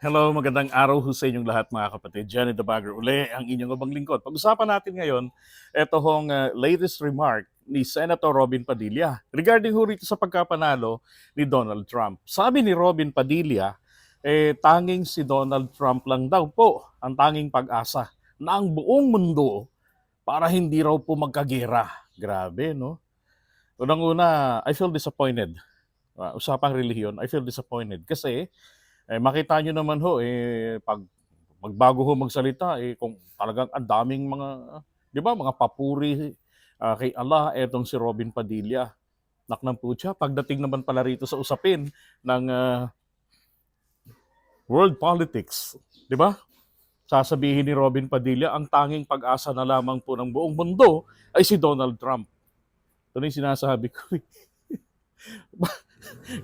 Hello, magandang araw ho sa inyong lahat mga kapatid. Johnny the Bagger uli, ang inyong abang lingkod. Pag-usapan natin ngayon, ito hong uh, latest remark ni Senator Robin Padilla regarding ho rito sa pagkapanalo ni Donald Trump. Sabi ni Robin Padilla, eh, tanging si Donald Trump lang daw po ang tanging pag-asa na ang buong mundo para hindi raw po magkagera. Grabe, no? Unang-una, I feel disappointed. Uh, usapang relihiyon, I feel disappointed kasi eh, makita nyo naman ho, eh, pag magbago ho magsalita, eh, kung talagang ang daming mga, di ba, mga papuri ah, kay Allah, etong si Robin Padilla. Naknang po siya. Pagdating naman pala rito sa usapin ng ah, world politics, di ba? Sasabihin ni Robin Padilla, ang tanging pag-asa na lamang po ng buong mundo ay si Donald Trump. Ito na yung sinasabi ko.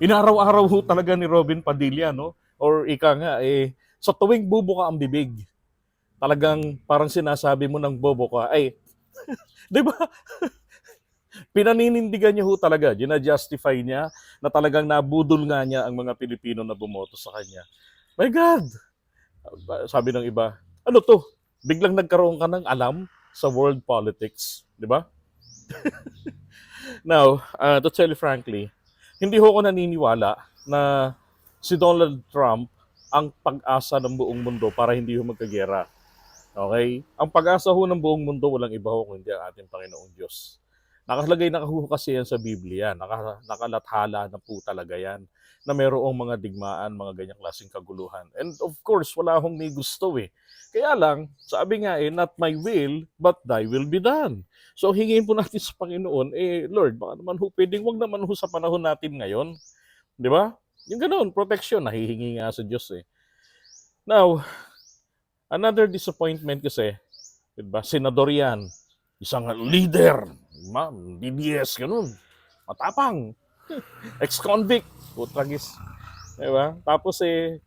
Inaraw-araw ho talaga ni Robin Padilla, no? Or ika nga, eh, sa tuwing bubuka ang bibig, talagang parang sinasabi mo ng bobo ka, ay, di ba? Pinaninindigan niya ho talaga, gina-justify niya na talagang nabudol nga niya ang mga Pilipino na bumoto sa kanya. My God! Sabi ng iba, ano to? Biglang nagkaroon ka ng alam sa world politics, di ba? Now, uh, to tell you frankly, hindi ho ako naniniwala na si Donald Trump ang pag-asa ng buong mundo para hindi ho magkagera. Okay? Ang pag-asa ho ng buong mundo, walang iba ho kundi ang ating Panginoong Diyos. Nakalagay na ho kasi yan sa Biblia. Naka, nakalathala na po talaga yan na mayroong mga digmaan, mga ganyang klaseng kaguluhan. And of course, wala akong may gusto eh. Kaya lang, sabi nga eh, not my will, but thy will be done. So hingin po natin sa Panginoon, eh Lord, baka naman ho, pwedeng wag naman ho sa panahon natin ngayon. Di ba? Yung ganoon, protection, nahihingi nga sa Diyos eh. Now, another disappointment kasi, di ba, senador yan, isang leader, ma'am, DDS, ganun, matapang, ex-convict, putragis, di ba? Tapos eh,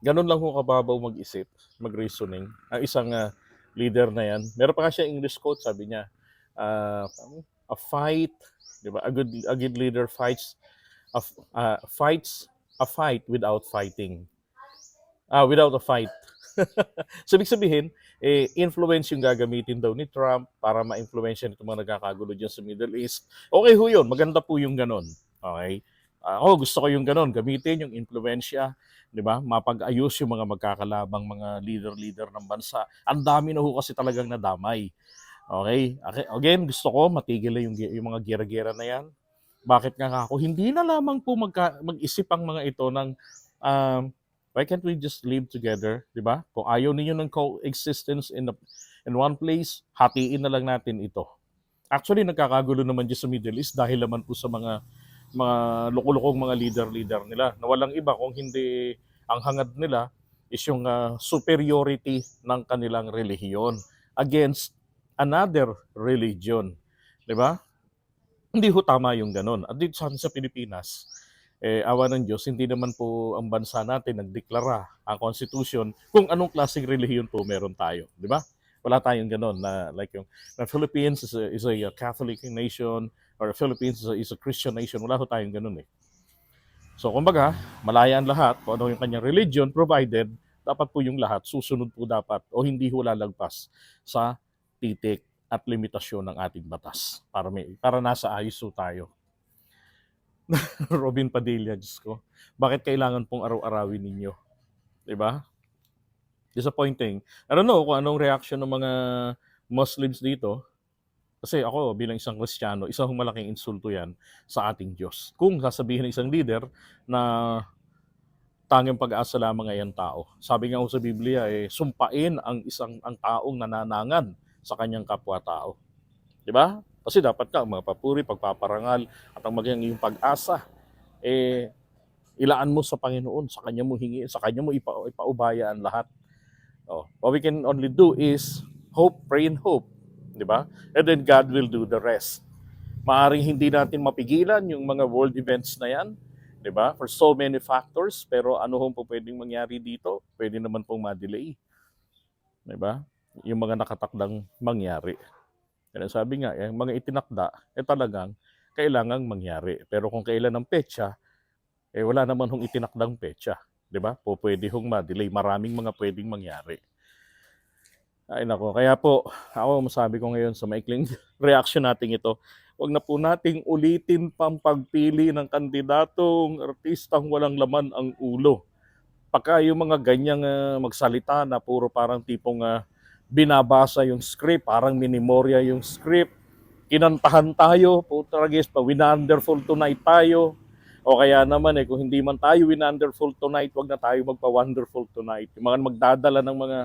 ganun lang ho kababaw mag-isip, mag-reasoning, ang isang ah, leader na yan. Meron pa siya English quote, sabi niya, ah, a fight, di ba, a good, a good leader fights a, uh, fights a fight without fighting. Ah, without a fight. so, ibig sabihin, eh, influence yung gagamitin daw ni Trump para ma-influence itong mga nagkakagulo dyan sa Middle East. Okay ho yun. Maganda po yung ganon. Okay? Ako, gusto ko yung ganon. Gamitin yung influensya. Di ba? Mapag-ayos yung mga magkakalabang mga leader-leader ng bansa. Ang dami na ho kasi talagang nadamay. Okay, Again, gusto ko matigil na yung, yung mga gira-gira na yan. Bakit nga ako? Hindi na lamang po magka, mag-isip ang mga ito ng um, why can't we just live together, di ba? Kung ayaw ninyo ng coexistence in, the, in one place, hatiin na lang natin ito. Actually, nagkakagulo naman dyan sa Middle East dahil naman po sa mga mga lukulukong mga leader-leader nila na walang iba kung hindi ang hangad nila is yung uh, superiority ng kanilang relihiyon against another religion. Di ba? Hindi ho tama yung ganun. At dito sa Pilipinas, eh, awa ng Diyos, hindi naman po ang bansa natin nagdeklara ang Constitution kung anong klaseng relihiyon po meron tayo. Di ba? Wala tayong ganun na like yung na Philippines is a, is a Catholic nation or Philippines is a, is a Christian nation. Wala ho tayong ganun eh. So kumbaga, malaya ang lahat kung ano yung kanyang religion provided dapat po yung lahat susunod po dapat o hindi ho lalagpas sa titik at limitasyon ng ating batas para may para nasa ayos tayo. Robin Padilla, Diyos ko. Bakit kailangan pong araw-arawin ninyo? 'Di ba? Disappointing. I don't know kung anong reaction ng mga Muslims dito. Kasi ako bilang isang Kristiyano, isang malaking insulto 'yan sa ating Diyos. Kung sasabihin ng isang leader na tanging pag-asa lamang ay ang tao. Sabi nga sa Biblia eh sumpain ang isang ang taong nananangan sa kanyang kapwa-tao. 'Di ba? Kasi dapat ka mga papuri, pagpaparangal at ang maging iyong pag-asa eh ilaan mo sa Panginoon, sa kanya mo hingi, sa kanya mo ipa, ipaubaya ang lahat. Oh, what we can only do is hope, pray and hope, 'di ba? And then God will do the rest. Maaring hindi natin mapigilan yung mga world events na 'yan, 'di ba? For so many factors, pero ano hong po pwedeng mangyari dito? Pwede naman pong ma-delay. 'Di ba? Yung mga nakatakdang mangyari. Kaya sabi nga, yung mga itinakda, eh talagang kailangang mangyari. Pero kung kailan ang petsa, eh wala naman hong itinakdang petsa. 'di ba? Po pwede hong ma-delay, maraming mga pwedeng mangyari. Ay nako, kaya po ako masabi ko ngayon sa maikling reaction natin ito, wag na po nating ulitin pang pagpili ng kandidatong artistang walang laman ang ulo. Pagka yung mga ganyang ah, magsalita na puro parang tipong ah, binabasa yung script, parang minimorya yung script, kinantahan tayo, putragis pa, winonderful tonight tayo. O kaya naman eh, kung hindi man tayo winonderful tonight, wag na tayo magpa-wonderful tonight. Yung mga magdadala ng mga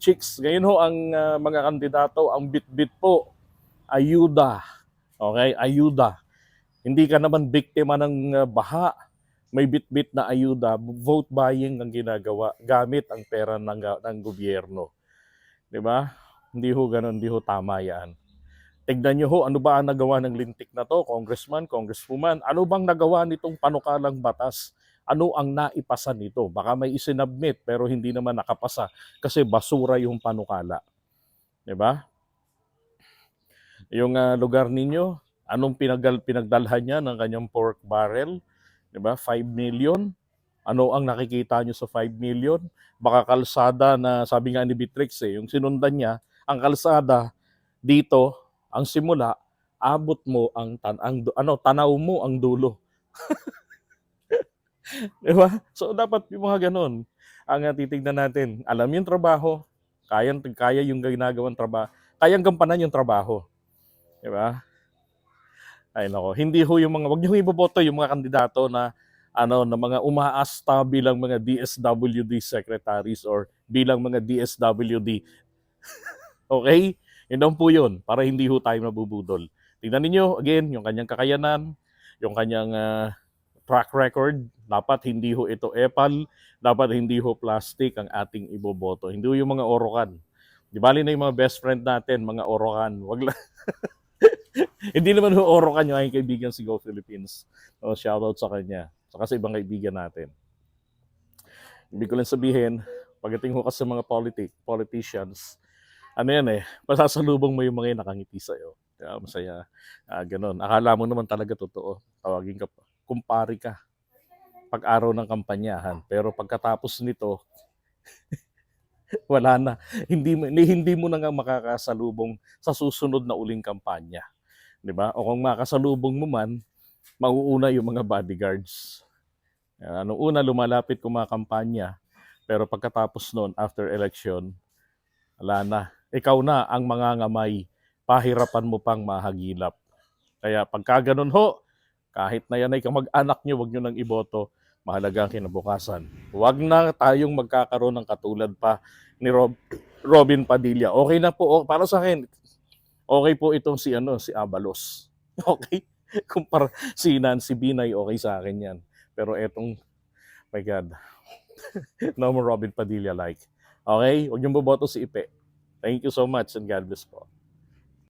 chicks. Ngayon ho, ang ah, mga kandidato, ang bit-bit po, ayuda. Okay, ayuda. Hindi ka naman biktima ng ah, baha. May bit-bit na ayuda. Vote buying ang ginagawa gamit ang pera ng, ga- ng gobyerno. 'Di ba? Hindi ho ganun, hindi ho tama 'yan. Tignan nyo ho, ano ba ang nagawa ng lintik na to, congressman, congresswoman? Ano bang nagawa nitong panukalang batas? Ano ang naipasa nito? Baka may isinabmit pero hindi naman nakapasa kasi basura yung panukala. 'Di ba? Yung ah, lugar ninyo, anong pinagdal pinagdalhan niya ng kanyang pork barrel? 'Di ba? 5 million. Ano ang nakikita nyo sa 5 million? Baka kalsada na sabi nga ni Bitrix eh, yung sinundan niya, ang kalsada dito, ang simula, abot mo ang, tan ang ano, tanaw mo ang dulo. 'Di ba? So dapat yung mga ganun ang ah, titignan natin. Alam yung trabaho, kaya kaya yung ginagawang trabaho, kayang gampanan yung trabaho. 'Di ba? Ay nako, hindi ho yung mga wag niyo iboboto yung mga kandidato na ano na mga umaasta bilang mga DSWD secretaries or bilang mga DSWD. okay? Yun po yun, para hindi ho tayo mabubudol. Tingnan ninyo, again, yung kanyang kakayanan, yung kanyang ah, track record, dapat hindi ho ito epal, dapat hindi ho plastic ang ating iboboto. Hindi ho yung mga orokan. Di bali na yung mga best friend natin, mga orokan. Wag lang. hindi naman ho orokan yung aking kaibigan si Go Philippines. O, shoutout sa kanya. Saka sa ibang kaibigan natin. Ibig ko lang sabihin, pagdating ho kasi sa mga politic, politicians, ano yan eh, masasalubong mo yung mga nakangiti sa'yo. Kaya masaya. Ah, ganun. Akala mo naman talaga totoo. Tawagin ka pa. Kumpari ka. Pag araw ng kampanyahan. Pero pagkatapos nito, wala na. Hindi mo, hindi, hindi mo na nga makakasalubong sa susunod na uling kampanya. 'Di ba? O kung makasalubong mo man, mauuna yung mga bodyguards. Yan, Anong una, lumalapit kumakampanya. Pero pagkatapos noon, after election, wala na. Ikaw na ang mangangamay. Pahirapan mo pang mahagilap. Kaya pagka ganun ho, kahit na yan ay kamag-anak nyo, wag nyo nang iboto, mahalaga ang kinabukasan. Huwag na tayong magkakaroon ng katulad pa ni Rob, Robin Padilla. Okay na po, para sa akin, okay po itong si ano si Abalos. Okay? Kumpara si Nancy Binay, okay sa akin yan. Pero etong, my God, no more Robin Padilla like. Okay? Huwag niyong boboto si Ipe. Thank you so much and God bless po.